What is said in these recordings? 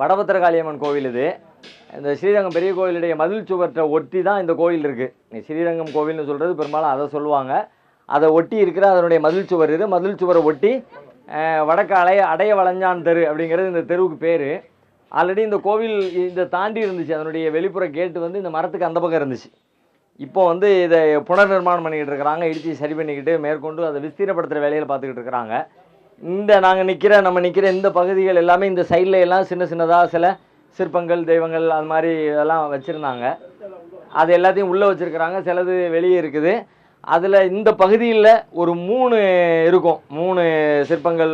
வடபத்திரகாளியம்மன் கோவில் இது. இந்த ஸ்ரீரங்கம் பெரிய கோவிலுடைய மதில் சுவற்றை ஒட்டி தான் இந்த கோவில் இருக்குது ஸ்ரீரங்கம் கோவில்னு சொல்கிறது பெரும்பாலும் அதை சொல்லுவாங்க. அதை ஒட்டி இருக்கிற அதனுடைய மதில் சுவர் இது. மதில் சுவரை ஒட்டி வடக்கு அடைய அடைய வளைஞ்சான் தெரு அப்படிங்கிறது இந்த தெருவுக்கு பேர். ஆல்ரெடி இந்த கோவில் இதை தாண்டி இருந்துச்சு. அதனுடைய வெளிப்புற கேட்டு வந்து இந்த மரத்துக்கு அந்த பக்கம் இருந்துச்சு. இப்போ வந்து இதை புனர் நிர்மாணம் பண்ணிக்கிட்டு இருக்கிறாங்க. இடித்து சரி பண்ணிக்கிட்டு மேற்கொண்டு அதை விஸ்தீரப்படுத்துகிற வேலையில் பார்த்துக்கிட்டு இருக்கிறாங்க. இந்த நாங்கள் நிற்கிற நம்ம நிற்கிற இந்த பகுதிகள் எல்லாமே இந்த சைடில் எல்லாம் சின்ன சின்னதாக சில சிற்பங்கள் தெய்வங்கள் அது மாதிரி இதெல்லாம் வச்சுருந்தாங்க. அது எல்லாத்தையும் உள்ளே வச்சுருக்குறாங்க. சிலது வெளியே இருக்குது. அதில் இந்த பகுதியில் ஒரு மூணு இருக்கும். மூணு சிற்பங்கள்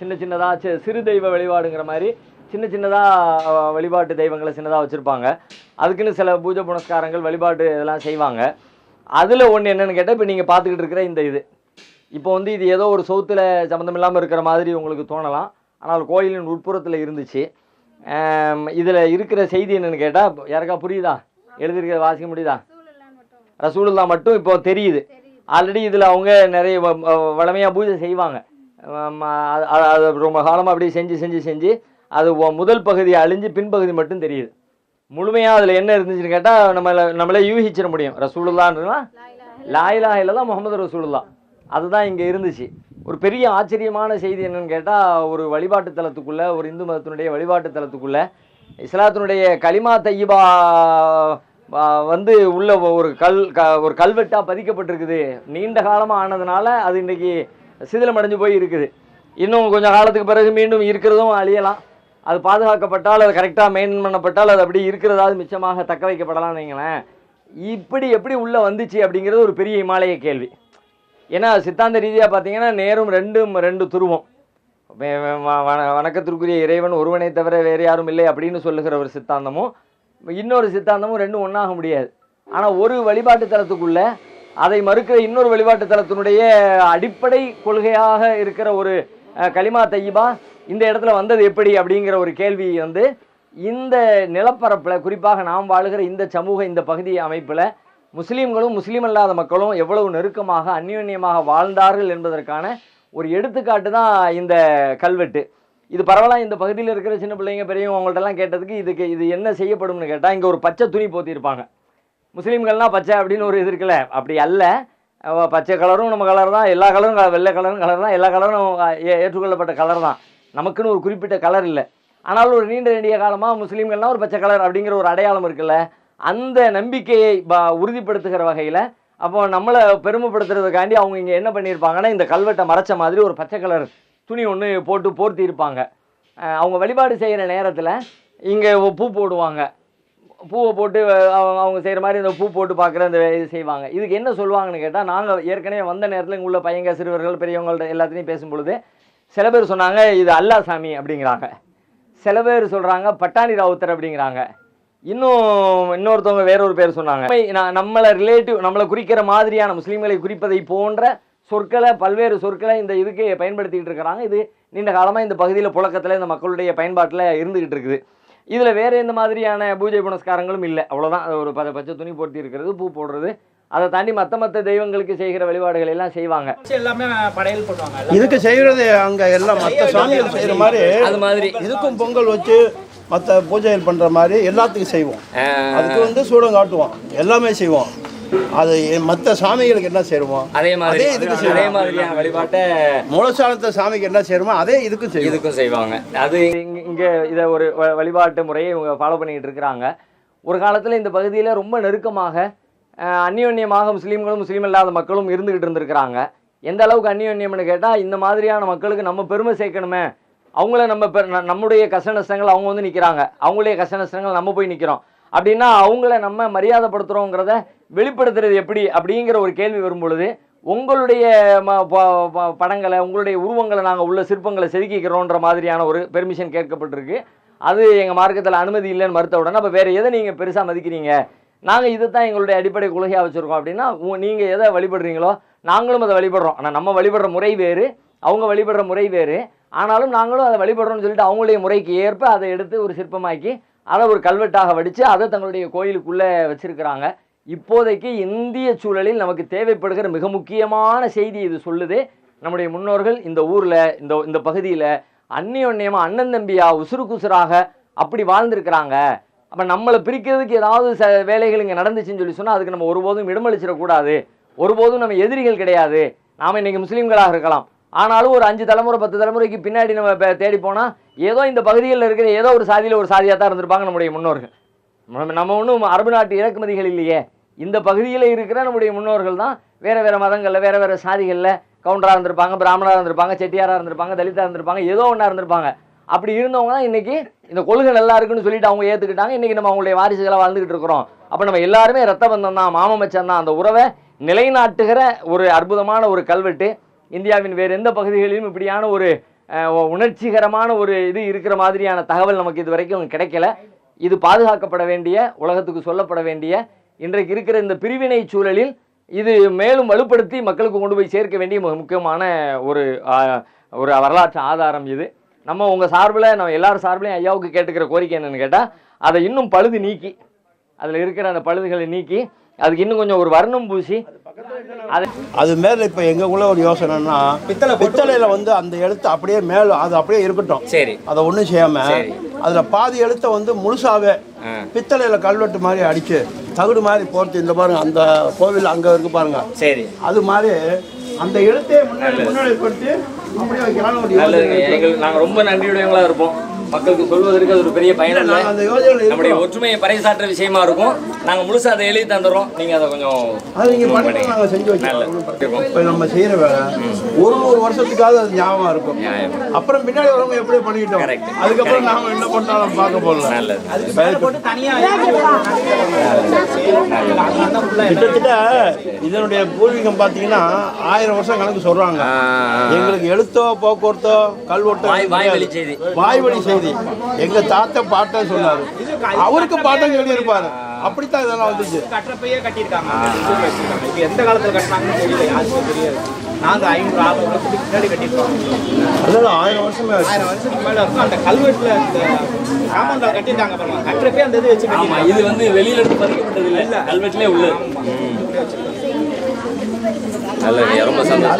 சின்ன சின்னதாக சிறு தெய்வ வழிபாடுங்கிற மாதிரி சின்ன சின்னதாக வழிபாட்டு தெய்வங்களை சின்னதாக வச்சுருப்பாங்க. அதுக்குன்னு சில பூஜை புனஸ்காரங்கள் வழிபாட்டு இதெல்லாம் செய்வாங்க. அதில் ஒன்று என்னென்னு கேட்டால் இப்போ நீங்கள் பார்த்துக்கிட்டு இருக்கிற இந்த இது. இப்போ வந்து இது ஏதோ ஒரு சவுத்தில் சம்மந்தம் இல்லாமல் இருக்கிற மாதிரி உங்களுக்கு தோணலாம். ஆனால் கோயிலின் உட்புறத்தில் இருந்துச்சு. இதில் இருக்கிற செய்தி என்னன்னு கேட்டால் யாருக்கா புரியுதா? எழுதியிருக்கிறத வாசிக்க முடியுதா? ரசூலுல்லா மட்டும் இப்போ தெரியுது. ஆல்ரெடி இதில் அவங்க நிறைய வளமையாக பூஜை செய்வாங்க. அது- ரொம்ப காலமாக அப்படியே செஞ்சு செஞ்சு செஞ்சு அது முதல் பகுதி அழிஞ்சு பின்பகுதி மட்டும் தெரியுது. முழுமையாக அதில் என்ன இருந்துச்சுன்னு கேட்டால் நம்மளை நம்மளே யூகிச்சிட முடியும். ரசூலுல்லான்றா லாயிலா இல்லை தான் முகமது ரசூலுல்லா அதுதான் இங்கே இருந்துச்சு. ஒரு பெரிய ஆச்சரியமான செய்தி என்னன்னு கேட்டால் ஒரு வழிபாட்டு தலத்துக்குள்ளே ஒரு இந்து மதத்தினுடைய வழிபாட்டு தலத்துக்குள்ளே இஸ்லாத்தினுடைய கலிமா தையீபா வந்து உள்ள ஒரு கல் க ஒரு கல்வெட்டாக பதிக்கப்பட்டிருக்குது. நீண்ட காலமாக ஆனதுனால அது இன்னைக்கு சிதிலமடைஞ்சு போய் இருக்குது. இன்னும் கொஞ்சம் காலத்துக்கு பிறகு மீண்டும் இருக்கிறதும் அழியலாம். அது பாதுகாக்கப்பட்டால் அது கரெக்டாக மெயின்டைன் பண்ணப்பட்டால் அது அப்படி இருக்கிறதாவது மிச்சமாக தக்க வைக்கப்படலாம் வைங்களேன். இப்படி எப்படி உள்ளே வந்துச்சு அப்படிங்கிறது ஒரு பெரிய இமாலய கேள்வி. ஏன்னா சித்தாந்த ரீதியாக பார்த்தீங்கன்னா நேரும் ரெண்டும் ரெண்டு துருவம். வண- வணக்கத்திற்குரிய இறைவன் ஒருவனை தவிர வேறு யாரும் இல்லை அப்படின்னு சொல்லுகிற ஒரு சித்தாந்தமும் இன்னொரு சித்தாந்தமும் ரெண்டும் ஒன்றாக முடியாது. ஆனால் ஒரு வழிபாட்டு தளத்துக்குள்ளே அதை மறுக்கிற இன்னொரு வழிபாட்டு தளத்தினுடைய அடிப்படை கொள்கையாக இருக்கிற ஒரு களிமா கலிமா தையீபா இந்த இடத்துல வந்தது எப்படி அப்படிங்கிற ஒரு கேள்வி வந்து இந்த நிலப்பரப்பில் குறிப்பாக நாம் வாழுகிற இந்த சமூக இந்த பகுதி அமைப்பில் முஸ்லீம்களும் முஸ்லீம் அல்லாத மக்களும் எவ்வளவு நெருக்கமாக அந்யோன்யமாக வாழ்ந்தார்கள் என்பதற்கான ஒரு எடுத்துக்காட்டு தான் இந்த கல்வெட்டு. இது பரவலாக இந்த பகுதியில் இருக்கிற சின்ன பிள்ளைங்க பெரியவங்க அவங்கள்ட்டலாம் கேட்டதுக்கு இதுக்கு இது என்ன செய்யப்படும்னு கேட்டால் இங்கே ஒரு பச்சை துணி போத்திருப்பாங்க. முஸ்லீம்கள்லாம் பச்சை அப்படின்னு ஒரு இது இருக்குல்ல அப்படி அல்ல. பச்சை கலரும் நம்ம கலர் தான் எல்லா கலரும் வெள்ளை கலரும் கலர் தான் எல்லா கலரும் ஏ- ஏற்றுக்கொள்ளப்பட்ட கலர் தான். நமக்குன்னு ஒரு குறிப்பிட்ட கலர் இல்லை. ஆனாலும் ஒரு நீண்ட நெடிய காலமாக முஸ்லீம்கள்லாம் ஒரு பச்சை கலர் அப்படிங்கிற ஒரு அடையாளம் இருக்குல்ல. அந்த நம்பிக்கையை ப- உறுதிப்படுத்துகிற வகையில் அப்போ நம்மளை பெருமைப்படுத்துறதுக்காண்டி அவங்க இங்கே என்ன பண்ணியிருப்பாங்கன்னா இந்த கல்வெட்டை மறைச்ச மாதிரி ஒரு பச்சை கலர் துணி ஒன்று போட்டு போர்த்தி இருப்பாங்க அவங்க வழிபாடு செய்கிற நேரத்தில் இங்கே பூ போடுவாங்க. பூவை போட்டு அவங்க அவங்க செய்கிற மாதிரி இந்த பூ போட்டு பார்க்குற அந்த இது செய்வாங்க. இதுக்கு என்ன சொல்லுவாங்கன்னு கேட்டால் நாங்கள் ஏற்கனவே வந்த நேரத்தில் இங்கே உள்ள பையங்க சிறுவர்கள் பெரியவங்கள்ட்ட எல்லாத்தையும் பேசும்பொழுது சில பேர் சொன்னாங்க இது அல்லா சாமி அப்படிங்கிறாங்க. சில பேர் சொல்கிறாங்க பட்டாணி ராவுத்தர் அப்படிங்கிறாங்க. இன்னும் இன்னொருத்தவங்க வேற ஒரு பேர் சொன்னாங்க. நம்மளை ரிலேட்டிவ் நம்மளை குறிக்கிற மாதிரியான முஸ்லீம்களை குறிப்பதை போன்ற சொற்களை பல்வேறு சொற்களை இந்த இதுக்கு பயன்படுத்திக்கிட்டு இருக்கிறாங்க. இது நீண்ட காலமாக இந்த பகுதியில் புழக்கத்தில் இந்த மக்களுடைய பயன்பாட்டில் இருந்துகிட்டு இருக்குது. இதில் வேறு எந்த மாதிரியான பூஜை புனஸ்காரங்களும் இல்லை. அவ்வளோதான் ஒரு பத பச்சை துணி போர்த்தி இருக்கிறது பூ போடுறது. அதை தாண்டி மற்ற மற்ற தெய்வங்களுக்கு செய்கிற வழிபாடுகள் எல்லாம் செய்வாங்க. எல்லாமே படையல் பண்ணுவாங்க. இதுக்கு செய்கிறது அங்கே எல்லாம் மற்ற சாமிகள் செய்கிற மாதிரி அது மாதிரி. இதுக்கும் பொங்கல் வச்சு மற்ற பூஜைகள் பண்ணுற மாதிரி எல்லாத்துக்கும் செய்வோம். அதுக்கு வந்து சூடம் காட்டுவோம். எல்லாமே செய்வோம். அது மற்ற சாமிகளுக்கு என்ன செய்வோம் அதே மாதிரி இதுக்கு அதே. மாதிரியான வழிபாட்டை மூலஸ்தானத்தை சாமிக்கு என்ன செய்யணுமோ அதே இதுக்கும் செய்வோம். இதுக்கும் செய்வாங்க. அது இங்க- இதை ஒரு வழிபாட்டு முறையை இவங்க ஃபாலோ பண்ணிக்கிட்டு இருக்கிறாங்க. ஒரு காலத்தில் இந்த பகுதியில் ரொம்ப நெருக்கமாக அஹ், அந்யோன்யமாக முஸ்லீம்களும் முஸ்லீம் இல்லாத மக்களும் இருந்துகிட்டு இருந்திருக்கிறாங்க. எந்த அளவுக்கு அந்யோன்யம்னு கேட்டால் இந்த மாதிரியான மக்களுக்கு நம்ம பெருமை சேர்க்கணுமே அவங்கள நம்ம நம்முடைய கஷ்ட நஷ்டங்கள் அவங்க வந்து நிற்கிறாங்க அவங்களுடைய கஷ்ட நஷ்டங்கள் நம்ம போய் நிற்கிறோம் அப்படின்னா அவங்கள நம்ம மரியாதைப்படுத்துகிறோங்கிறத வெளிப்படுத்துறது எப்படி அப்படிங்கிற ஒரு கேள்வி வரும் பொழுது உங்களுடைய ம- ப- படங்களை உங்களுடைய உருவங்களை நாங்கள் உள்ள சிற்பங்களை செதுக்கிக்கிறோன்ற மாதிரியான ஒரு பெர்மிஷன் கேட்கப்பட்டிருக்கு. அது எங்கள் மார்க்கத்தில் அனுமதி இல்லைன்னு மறுத்த உடனே அப்போ வேறு எதை நீங்கள் பெருசாக மதிக்கிறீங்க? நாங்கள் இதை தான் எங்களுடைய அடிப்படை கொள்கையாக வச்சுருக்கோம் அப்படின்னா நீங்கள் எதை வழிபடுறீங்களோ நாங்களும் அதை வழிபடுறோம். ஆனால் நம்ம வழிபடுற முறை வேறு அவங்க வழிபடுற முறை வேறு. ஆனாலும் நாங்களும் அதை வழிபடுறோம்னு சொல்லிட்டு அவங்களுடைய முறைக்கு ஏற்ப அதை எடுத்து ஒரு சிற்பமாக்கி அதை ஒரு கல்வெட்டாக வடித்து அதை தங்களுடைய கோயிலுக்குள்ளே வச்சுருக்கிறாங்க. இப்போதைக்கு இந்திய சூழலில் நமக்கு தேவைப்படுகிற மிக முக்கியமான செய்தி இது சொல்லுது. நம்முடைய முன்னோர்கள் இந்த ஊரில் இந்த இந்த பகுதியில் அந்நியோன்யமாக அண்ணன் தம்பியா உசுறுக்குசுறாக அப்படி வாழ்ந்துருக்கிறாங்க. அப்போ நம்மளை பிரிக்கிறதுக்கு ஏதாவது ச வேலைகள் இங்கே நடந்துச்சுன்னு சொல்லி சொன்னால் அதுக்கு நம்ம ஒருபோதும் இடமளிச்சிடக்கூடாது ஒருபோதும் நம்ம எதிரிகள் கிடையாது. நாம் இன்றைக்கி முஸ்லீம்களாக இருக்கலாம். ஆனாலும் ஒரு அஞ்சு தலைமுறை பத்து தலைமுறைக்கு பின்னாடி நம்ம தேடி போனால் ஏதோ இந்த பகுதிகளில் இருக்கிற ஏதோ ஒரு சாதியில் ஒரு சாதியாக தான் இருந்திருப்பாங்க நம்முடைய முன்னோர்கள். நம்ம ஒன்றும் அரபு நாட்டு இறக்குமதிகள் இல்லையே. இந்த பகுதியில் இருக்கிற நம்முடைய முன்னோர்கள் தான் வேறு வேறு மதங்களில் வேறு வேறு சாதிகளில் கவுண்டராக இருந்திருப்பாங்க பிராமணராக இருந்திருப்பாங்க செட்டியாராக இருந்திருப்பாங்க தலிதாக இருந்திருப்பாங்க ஏதோ ஒன்றா இருந்திருப்பாங்க. அப்படி இருந்தவங்க தான் இன்றைக்கி இந்த கொள்கை நல்லா இருக்குன்னு சொல்லிட்டு அவங்க ஏற்றுக்கிட்டாங்க இன்றைக்கி நம்ம அவங்களுடைய வாரிசுகளாக வாழ்ந்துக்கிட்டு இருக்கிறோம். அப்போ நம்ம எல்லாருமே ரத்த பந்தம் தான் மாமமச்சம் தான். அந்த உறவை நிலைநாட்டுகிற ஒரு அற்புதமான ஒரு கல்வெட்டு. இந்தியாவின் வேறு எந்த பகுதிகளிலும் இப்படியான ஒரு உணர்ச்சிகரமான ஒரு இது இருக்கிற மாதிரியான தகவல் நமக்கு இது வரைக்கும் கிடைக்கல. இது பாதுகாக்கப்பட வேண்டிய உலகத்துக்கு சொல்லப்பட வேண்டிய இன்றைக்கு இருக்கிற இந்த பிரிவினை சூழலில் இது மேலும் வலுப்படுத்தி மக்களுக்கு கொண்டு போய் சேர்க்க வேண்டிய மிக முக்கியமான ஒரு ஒரு வரலாற்று ஆதாரம் இது. நம்ம உங்கள் சார்பில் நம்ம எல்லார் சார்பிலையும் ஐயாவுக்கு கேட்டுக்கிற கோரிக்கை என்னென்னு கேட்டால் அதை இன்னும் பழுது நீக்கி அதில் இருக்கிற அந்த பழுதுகளை நீக்கி அதுக்கு இன்னும் கொஞ்சம் ஒரு வர்ணம் பூசி. அது அது மேல இப்ப எங்களுக்குள்ள ஒரு யோசனைன்னா பித்தளை பித்தளையில வந்து அந்த எழுத்து அப்படியே மேல அது அப்படியே இருக்கட்டும். சரி. அதை ஒண்ணும் செய்யாம சரி. அதுல பாதி எழுத்தை வந்து முழுசாவே. பித்தளையில கல்வெட்டு மாதிரி அடிச்சு தகுடு மாதிரி போட்டு இந்த பாருங்க அந்த கோவில் அங்க இருக்கு பாருங்க. சரி. அது மாதிரி அந்த எழுத்தே முன்னாடி முன்னாடிப்படுத்தி அப்படியே வைக்கலாம்னு ஒரு நல்லதுங்க. யோசனை இருக்கு. எங்களுக்கு நாங்கள் ரொம்ப நன்றியுடையவங்களா இருப்போம். மக்களுக்கு சொல்வதற்கு அது ஒரு பெரிய பயன் இல்லை நம்முடைய. ஒற்றுமையை பறைசாற்ற விஷயமா இருக்கும். நாங்கள் முழுசா அதை எழுதி தந்துடுறோம். நீங்கள் அதை கொஞ்சம் நம்ம செய்யற வேலை ஒரு நூறு வருஷத்துக்காவது அது ஞாபகம் இருக்கும். நியாயம். அப்புறம் பின்னாடி வரவங்க எப்படி பண்ணிக்கிட்டோம். அதுக்கப்புறம் நாம என்ன பண்ணாலும் பார்க்க தனியா கிட்டத்தட்ட இதனுடைய பூர்வீகம் பார்த்தீங்கன்னா ஆயிரம் வருஷம் கணக்கு சொல்றாங்க. எங்களுக்கு எழுத்தோ போக்குவரத்தோ கல்வெட்டோ வாய்- வாய் வழி செய்தி. வாய் வழி செய்தி. எங்க தாத்தா பாட்டன் சொன்னாரு. அவருக்கு பாட்டன் சொல்லி இருப்பாரு அப்படித்தான் இதெல்லாம் வந்துச்சு. கட்டுறப்பயே கட்டியிருக்காங்க. எந்த காலத்துல கட்டினாங்கன்னு தெரியல யாருக்கும் தெரியாது. நாங்க ஐநூறு ஆறு வருஷத்துக்கு முன்னாடி கட்டியிருக்கோம். அதெல்லாம் ஆயிரம் வருஷமே ஆயிரம் வருஷத்துக்கு மேல இருக்கும். அந்த கல்வெட்டுல காம்பவுண்ட்ல கட்டியிருக்காங்க பாருங்க. கட்டுறப்பே அந்த இது வச்சு இது வந்து வெளியில இருந்து பதிக்கப்பட்டது இல்லை. கல்வெட்டிலே உள்ளது. ரொம்ப சந்தோஷம்.